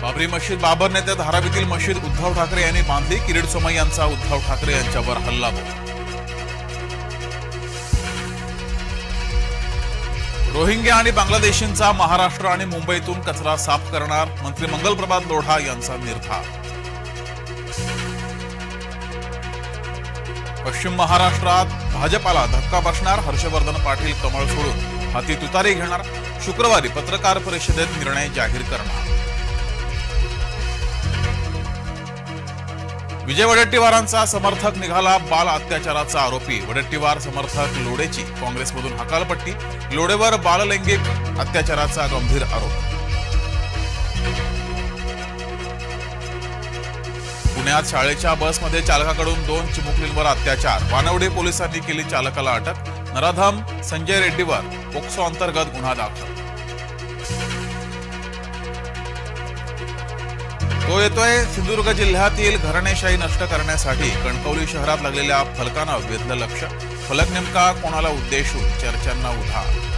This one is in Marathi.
बाबरी मशीद बाबर नेत्या धारावीतील मशीद उद्धव ठाकरे यांनी बांधली. किरीट सोमय यांचा उद्धव ठाकरे यांच्यावर हल्ला. रोहिंग्या आणि बांगलादेशींचा महाराष्ट्र आणि मुंबईतून कचरा साफ करणार मंत्री मंगलप्रभात लोढा यांचा निर्धार. पश्चिम महाराष्ट्रात भाजपाला धक्का बसणार हर्षवर्धन पाटील कमळ सोडून हाती तुतारी घेणार शुक्रवारी पत्रकार परिषदेत निर्णय जाहीर करणार. विजय वडेट्टीवारांचा समर्थक निघाला बाल अत्याचाराचा आरोपी. वडेट्टीवार समर्थक लोडेची. काँग्रेसमधून हकालपट्टी. लोडेवर बाललैंगिक अत्याचाराचा गंभीर आरोप. पुण्यात शाळेच्या बसमध्ये चालकाकडून दोन चिमुकलींवर अत्याचार. वानवडे पोलिसांनी केली चालकाला अटक. नराधम संजय रेड्डीवर पोक्सो अंतर्गत गुन्हा दाखल. तो येतोय सिंधुदुर्ग जिल्ह्यातील घराणेशाही नष्ट करण्यासाठी कणकवली शहरात लागलेल्या फलकानं वेधलं लक्ष. फलक नेमका कोणाला उद्देशून? चर्चांना उधार.